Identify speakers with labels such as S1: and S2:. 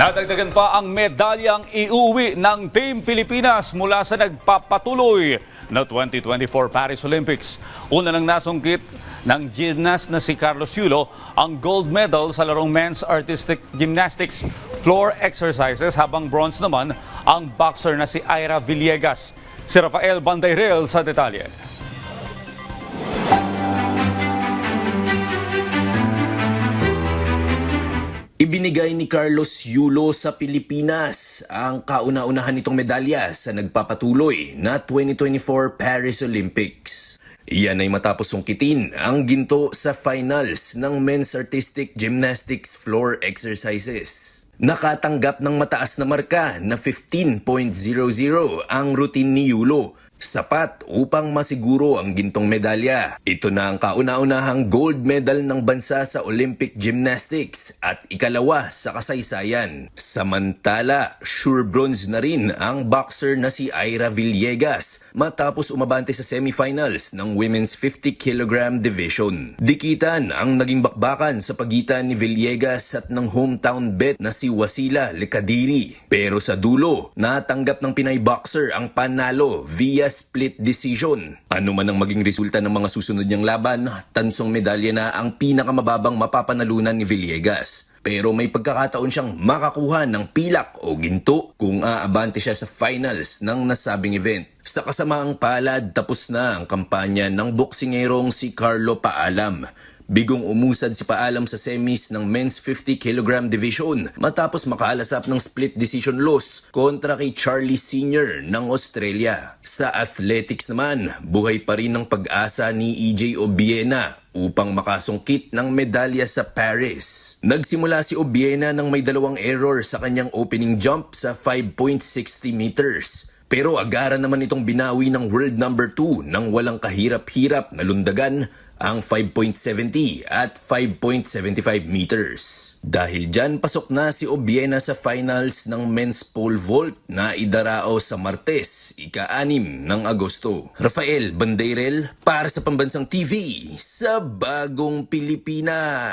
S1: Nadagdagan pa ang medalyang iuwi ng Team Pilipinas mula sa nagpapatuloy na 2024 Paris Olympics. Una nang nasungkit ng gymnast na si Carlos Yulo ang gold medal sa larong men's artistic gymnastics floor exercises habang bronze naman ang boxer na si Ira Villegas. Si Rafael Bandayrel sa detalye.
S2: Ibinigay ni Carlos Yulo sa Pilipinas ang kauna-unahan nitong medalya sa nagpapatuloy na 2024 Paris Olympics. Iyan ay matapos sungkitin ang ginto sa finals ng Men's Artistic Gymnastics Floor Exercises. Nakatanggap ng mataas na marka na 15.00 ang routine ni Yulo sapat upang masiguro ang gintong medalya. Ito na ang kauna-unahang gold medal ng bansa sa Olympic Gymnastics at ikalawa sa kasaysayan. Samantala, sure bronze na rin ang boxer na si Ira Villegas matapos umabante sa semifinals ng Women's 50 kg division. Dikitan ang naging bakbakan sa pagitan ni Villegas at ng hometown bet na si Wasila Lekadiri. Pero sa dulo, natanggap ng Pinay boxer ang panalo via split decision. Ano man ang maging resulta ng mga susunod niyang laban, tansong medalya na ang pinakamababang mapapanalunan ni Villegas. Pero may pagkakataon siyang makakuha ng pilak o ginto kung aabante siya sa finals ng nasabing event. Sa kasamaang palad, tapos na ang kampanya ng boksingerong si Carlo Paalam. Bigong umusad si Paalam sa semis ng men's 50 kg division matapos makaalasap ng split decision loss kontra kay Charlie Sr. ng Australia. Sa athletics naman, buhay pa rin ang pag-asa ni EJ Obiena upang makasungkit ng medalya sa Paris. Nagsimula si Obiena ng may dalawang error sa kanyang opening jump sa 5.60 meters. Pero agaran naman itong binawi ng world number 2 nang walang kahirap-hirap na lundagan ang 5.70 at 5.75 meters. Dahil dyan, pasok na si Obiena sa finals ng men's pole vault na idarao sa Martes, ika-anim ng Agosto. Rafael Bandeirel para sa Pambansang TV sa Bagong Pilipinas.